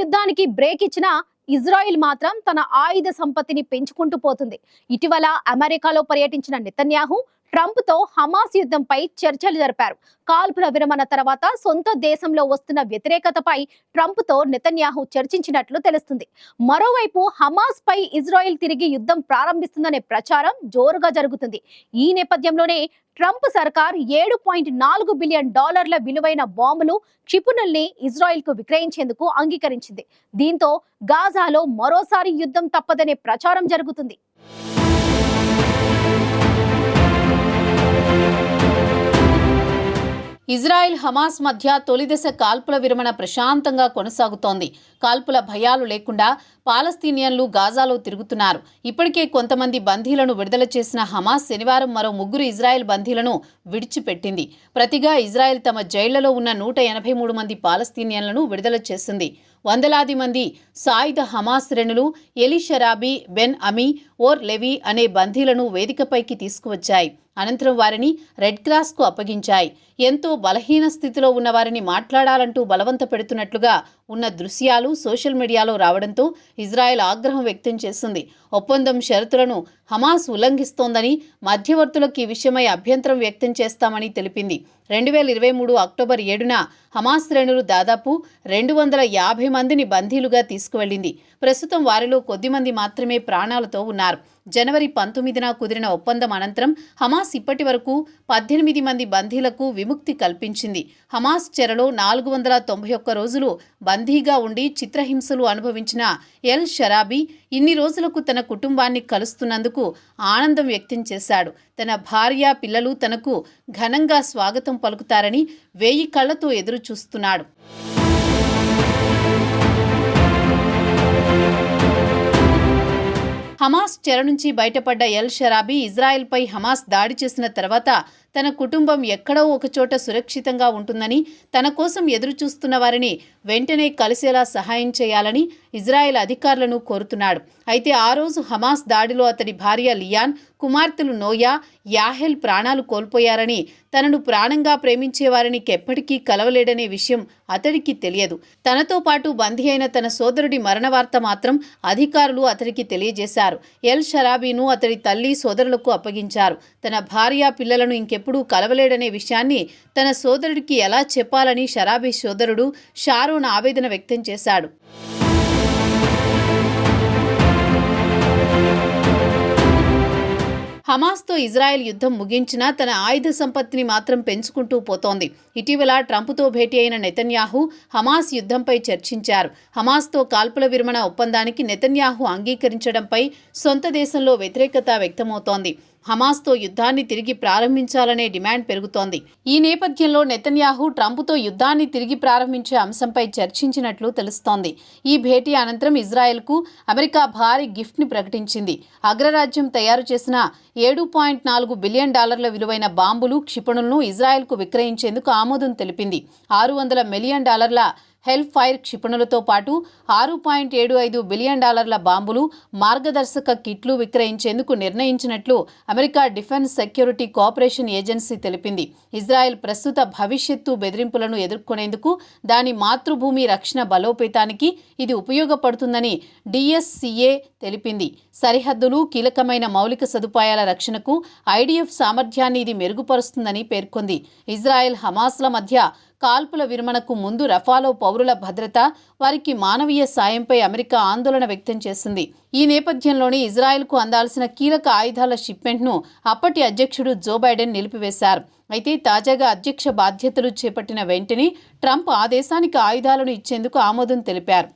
యుద్ధానికి బ్రేక్ ఇచ్చిన ఇజ్రాయిల్ మాత్రం తన ఆయుధ సంపత్తిని పెంచుకుంటూ పోతుంది. ఇటీవల అమెరికాలో పర్యటించిన నెతన్యాహు ట్రంప్తో హమాస్ యుద్ధంపై చర్చలు జరిపారు. కాల్పుల విరమణ తర్వాత సొంత దేశంలో వస్తున్న వ్యతిరేకతపై ట్రంప్తో నితన్యాహు నెతన్యాహు చర్చించినట్లు తెలుస్తుంది. మరోవైపు హమాస్ పై ఇజ్రాయెల్ తిరిగి యుద్ధం ప్రారంభిస్తుందనే ప్రచారం జోరుగా జరుగుతుంది. ఈ నేపథ్యంలోనే ట్రంప్ సర్కార్ ఏడు పాయింట్ నాలుగు బిలియన్ డాలర్ల విలువైన బాంబులు క్షిపణుల్ని ఇజ్రాయెల్కు విక్రయించేందుకు అంగీకరించింది. దీంతో గాజాలో మరోసారి యుద్ధం తప్పదనే ప్రచారం జరుగుతుంది. ఇజ్రాయెల్ హమాస్ మధ్య తొలిదశ కాల్పుల విరమణ ప్రశాంతంగా కొనసాగుతోంది. కాల్పుల భయాలు లేకుండా పాలస్తీనియన్లు గాజాలో తిరుగుతున్నారు. ఇప్పటికే కొంతమంది బందీలను విడుదల చేసిన హమాస్ శనివారం మరో ముగ్గురు ఇజ్రాయెల్ బందీలను విడిచిపెట్టింది. ప్రతిగా ఇజ్రాయెల్ తమ జైళ్ళలో ఉన్న నూట ఎనభై మూడు మంది పాలస్తీనియన్లను విడుదల చేసింది. వందలాది మంది సాయుధ హమాస్ శ్రేణులు Eli Sharabi Ben Ami Or Levy అనే బందీలను వేదికపైకి తీసుకువచ్చాయి. అనంతరం వారిని రెడ్ క్రాస్కు అప్పగించాయి. ఎంతో బలహీన స్థితిలో ఉన్న వారిని మాట్లాడాలంటూ బలవంత పెడుతున్నట్లుగా ఉన్న దృశ్యాలు సోషల్ మీడియాలో రావడంతో ఇజ్రాయెల్ ఆగ్రహం వ్యక్తం చేసింది ఒప్పందం షరతులను హమాస్ ఉల్లంఘిస్తోందని మధ్యవర్తులకు ఈ విషయమై అభ్యంతరం వ్యక్తం చేస్తామని తెలిపింది. రెండు వేల ఇరవై మూడు అక్టోబర్ ఏడున హమాస్ శ్రేణులు దాదాపు రెండు వందల యాభై మందిని బందీలుగా తీసుకువెళ్ళింది ప్రస్తుతం వారిలో కొద్దిమంది మాత్రమే ప్రాణాలతో ఉన్నారు. జనవరి పంతొమ్మిదిన కుదిరిన ఒప్పందం అనంతరం హమాస్ ఇప్పటి వరకు పద్దెనిమిది మంది బందీలకు విముక్తి కల్పించింది. హమాస్ చెరలో నాలుగు వందల తొంభై ఒక్క రోజులు బందీగా ఉండి చిత్రహింసలు అనుభవించిన ఎల్ షరాబీ ఇన్ని రోజులకు తన కుటుంబాన్ని కలుస్తున్నందుకు ఆనందం వ్యక్తం చేశాడు. తన భార్య పిల్లలు తనకు ఘనంగా స్వాగతం పలుకుతారని వేయి కళ్ళతో ఎదురు చూస్తున్నాడు హమాస్ చెర నుంచి బయటపడ్డ ఎల్ షరాబీ ఇజ్రాయెల్పై హమాస్ దాడి చేసిన తర్వాత తన కుటుంబం ఎక్కడో ఒకచోట సురక్షితంగా ఉంటుందని తన కోసం ఎదురుచూస్తున్న వారిని వెంటనే కలిసేలా సహాయం చేయాలని ఇజ్రాయెల్ అధికారులను కోరుతున్నాడు. అయితే ఆ రోజు హమాస్ దాడిలో అతడి భార్య లియాన్ కుమార్తెలు నోయా యాహెల్ ప్రాణాలు కోల్పోయారని తనను ప్రాణంగా ప్రేమించే వారిని ఎప్పటికీ కలవలేడనే విషయం అతడికి తెలియదు. తనతో పాటు బందీ అయిన తన సోదరుడి మరణ వార్త మాత్రం అధికారులు అతడికి తెలియజేశారు. ఎల్ షరాబీను అతడి తల్లి సోదరులకు అప్పగించారు. తన భార్య పిల్లలను ఇంకెప్పుడు కలవలేడనే విషయాన్ని తన సోదరుడికి ఎలా చెప్పాలని షరాబీ సోదరుడు షారూన్ ఆవేదన వ్యక్తం చేశాడు. హమాస్తో ఇజ్రాయెల్ యుద్ధం ముగించినా తన ఆయుధ సంపత్తిని మాత్రం పెంచుకుంటూ పోతోంది. ఇటీవల ట్రంప్తో భేటీ అయిన నెతన్యాహు హమాస్ యుద్ధంపై చర్చించారు. హమాస్తో కాల్పుల విరమణ ఒప్పందానికి నెతన్యాహు అంగీకరించడంపై సొంత దేశంలో వ్యతిరేకత వ్యక్తమవుతోంది. హమాస్తో యుద్ధాన్ని తిరిగి ప్రారంభించాలనే డిమాండ్ పెరుగుతోంది. ఈ నేపథ్యంలో నెతన్యాహు ట్రంప్తో యుద్ధాన్ని తిరిగి ప్రారంభించే అంశంపై చర్చించినట్లు తెలుస్తోంది. ఈ భేటీ అనంతరం ఇజ్రాయెల్కు అమెరికా భారీ గిఫ్ట్ని ప్రకటించింది. అగ్రరాజ్యం తయారు చేసిన ఏడు పాయింట్ నాలుగు బిలియన్ డాలర్ల విలువైన బాంబులు క్షిపణులను ఇజ్రాయెల్కు విక్రయించేందుకు ఆమోదం తెలిపింది. ఆరు వందల మిలియన్ డాలర్ల హెల్ ఫైర్ క్షిపణులతో పాటు ఆరు పాయింట్ ఏడు ఐదు బిలియన్ డాలర్ల బాంబులు మార్గదర్శక కిట్లు విక్రయించేందుకు నిర్ణయించినట్లు America defence security cooperation agency తెలిపింది. ఇజ్రాయెల్ ప్రస్తుత భవిష్యత్తు బెదిరింపులను ఎదుర్కొనేందుకు దాని మాతృభూమి రక్షణ బలోపేతానికి ఇది ఉపయోగపడుతుందని డిఎస్సిఏ తెలిపింది. సరిహద్దులు కీలకమైన మౌలిక సదుపాయాల రక్షణకు ఐడిఎఫ్ సామర్థ్యాన్ని ఇది మెరుగుపరుస్తుందని పేర్కొంది. ఇజ్రాయెల్ హమాస్ల మధ్య కాల్పుల విరమణకు ముందు రఫాలో పౌరుల భద్రత వారికి మానవీయ సాయంపై అమెరికా ఆందోళన వ్యక్తం చేసింది. ఈ నేపథ్యంలోనే ఇజ్రాయెల్కు అందాల్సిన కీలక ఆయుధాల షిప్మెంట్ను అప్పటి అధ్యక్షుడు జో బైడెన్ నిలిపివేశారు. అయితే తాజాగా అధ్యక్ష బాధ్యతలు చేపట్టిన వెంటనే ట్రంప్ ఆ దేశానికి ఆయుధాలను ఇచ్చేందుకు ఆమోదం తెలిపారు.